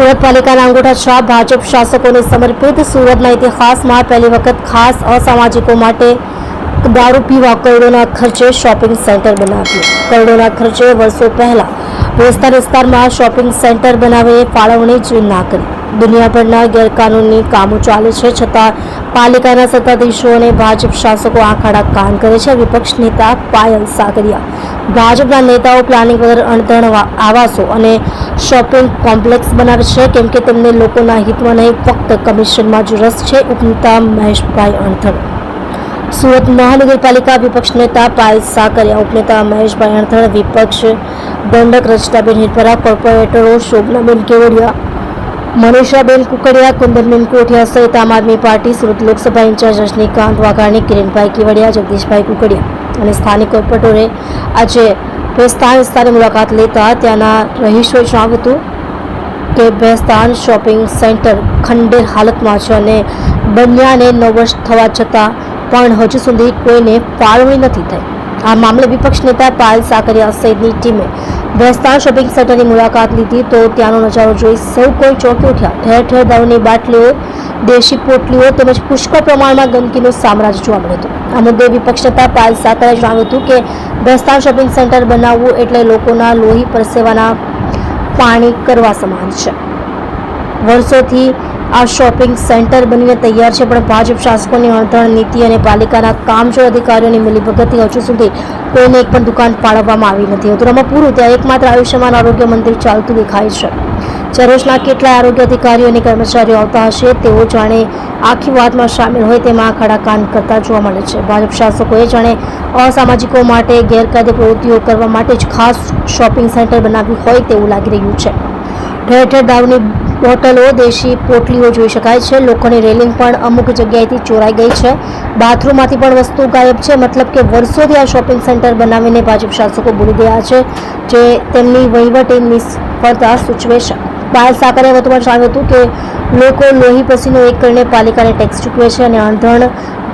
સુરત પાલિકાના અંગૂઠા છાપ ભાજપ શાસકોને સમર્પિત. સુરતના ઇતિહાસમાં પહેલી વખત ખાસ અસામાજિકો માટે દારૂ પીવા કરોડોના ખર્ચે શોપિંગ સેન્ટર બનાવ્યું. કરોડોના ખર્ચે વર્ષો પહેલા વિસ્તાર વિસ્તારમાં શોપિંગ સેન્ટર બનાવીને ફાળવણી જ ના કરી. દુનિયાભરના ગેરકાનૂની કામો ચાલે છે છતાં પાલિકાના સત્તાધીશો અને ભાજપ શાસકો આખાડા કાન કરે છે. વિપક્ષ નેતા પાયલ સાગરિયા, ભાજપના નેતાઓ પ્લાનિંગ વગર અણધણ આવાસો અને શોપિંગ કોમ્પ્લેક્સ બનાવે છે. કેમ કે તેમને લોકોના હિતમાં નહીં, ફક્ત કમિશનમાં જ રસ છે. ઉપનેતા મહેશભાઈ અણધડ સુરત મહાનગરપાલિકા વિપક્ષ નેતા પાયલ સાકરિયા ઉપનેતા મહેશભાઈ અણથણ વિપક્ષ દંડક રચનાબેન હિરપરા કોર્પોરેટરો શોભનાબેન કેવડિયા, મનીષાબેન કુકડિયા, કુંદનબેન કોઠિયા સહિત આમ આદમી પાર્ટી, સુરત લોકસભા ઇન્ચાર્જ રજનીકાંત વાઘાણી કિરણભાઈ કેવડિયા, જગદીશભાઈ કુકડિયા અને સ્થાનિક કોર્પોરેટરે આજે ભેસ્તાન વિસ્તારની મુલાકાત લેતા ત્યાંના રહીશોએ જણાવ્યું હતું કે ભેસ્તાન શોપિંગ સેન્ટર ખંડેર હાલતમાં છે અને બન્યાને નવ વર્ષ થવા છતાં પણ હજુ સુધી કોઈને ફાળવણી નથી થઈ. આ મામલે વિપક્ષ નેતા પાયલ સાકરિયા સહિતની ટીમે ભેસ્તાન શોપિંગ સેન્ટરની મુલાકાત લીધી તો ત્યાંનો નજારો જોઈ સૌ કોઈ ચોંકી ઉઠ્યા. ઠેર ઠેર દારૂની બાટલીઓ, દેશી પોટલીઓ તેમજ પુષ્કળ પ્રમાણમાં ગંદકીનું સામ્રાજ્ય જોવા મળ્યું હતું. આ મુદ્દે વિપક્ષ નેતા પાયલ સાકરિયાએ જણાવ્યું હતું કે ભેસ્તાન શોપિંગ સેન્ટર બનાવવું એટલે લોકોના લોહી પરસેવાના પાણી કરવા સમાન છે. વર્ષોથી આ શોપિંગ સેન્ટર બનીને તૈયાર છે, પણ ભાજપ શાસકોની અણધણ નીતિ અને પાલિકાના કામચોર અધિકારીઓની મિલીભગતથી હજુ સુધી કોઈને એક પણ દુકાન પાડવામાં આવી નથી. અધૂરામાં પૂરું, ત્યાં એકમાત્ર આયુષ્યમાન આરોગ્ય મંદિર ચાલતું દેખાય છે. રોજના કેટલાય આરોગ્ય અધિકારીઓ અને કર્મચારીઓ આવતા હશે, તેઓ જાણે આખી વાતમાં સામેલ હોય તેમાં ખડા કાન કરતા જોવા મળે છે. ભાજપ શાસકોએ જાણે અસામાજિકો માટે ગેરકાયદે પ્રવૃત્તિઓ કરવા માટે જ ખાસ શોપિંગ સેન્ટર બનાવ્યું હોય તેવું લાગી રહ્યું છે. ઠેર ઠેર દારૂની બોટલો દેશી પોટલીઓ જોઈ શકાય છે. લોકોની રેલિંગ પણ અમુક જગ્યાએથી ચોરાઈ ગઈ છે. બાથરૂમમાંથી પણ વસ્તુ ગાયબ છે. મતલબ કે વર્ષોથી આ શોપિંગ સેન્ટર બનાવીને ભાજપ શાસકો ભૂલી ગયા છે જે તેમની વહીવટી નિષ્ફળતા સૂચવે છે. બાલ સાકરે વધુમાં જણાવ્યું હતું કે લોકો લોહી પસીનો એક કરીને પાલિકાને ટેક્સ ચૂકવે છે અને અણધણ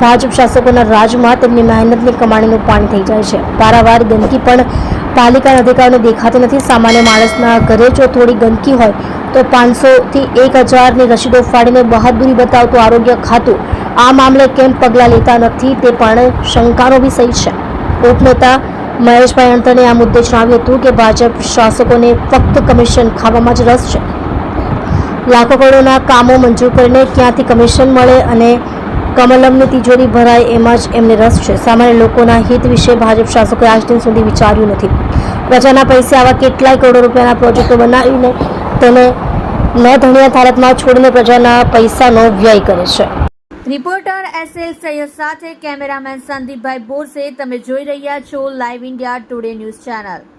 ભાજપ શાસકોના રાજમાં તેમની મહેનતની કમાણીનું પાણી થઈ જાય છે. પારાવાર ગંદકી પણ પાલિકાના અધિકારીઓને દેખાતી નથી. સામાન્ય માણસના ઘરે જો થોડી ગંદકી હોય તો પાંચસોથી એક હજારની રસીદો ફાડીને બહાદુરી બતાવતું આરોગ્ય ખાતું આ મામલે કેમ પગલાં લેતા નથી તે પણ શંકાનો વિષય છે. ઉપનેતા મહેશભાઈ અંતરને આ મુદ્દે જણાવ્યું હતું કે ભાજપ શાસકોને ફક્ત કમિશન ખાવામાં જ રસ છે. લાખો કરોડોના કામો મંજૂર કરીને ક્યાંથી કમિશન મળે અને કમલમની તિજોરી ભરાય એમાં જ એમને રસ છે. સામાન્ય લોકોના હિત વિશે ભાજપ શાસકોએ આજ દિન સુધી વિચાર્યું નથી. પ્રજાના પૈસે આવા કેટલાય કરોડો રૂપિયાના પ્રોજેક્ટો બનાવીને તેને ન ધણિયા ભારતમાં છોડને પ્રજાના પૈસાનો વ્યય કરે છે. રિપોર્ટર એસ એલ સૈયદ સાથે કેમેરામેન સંદીપભાઈ બોરસે તમે જોઈ રહ્યા છો live India Today news channel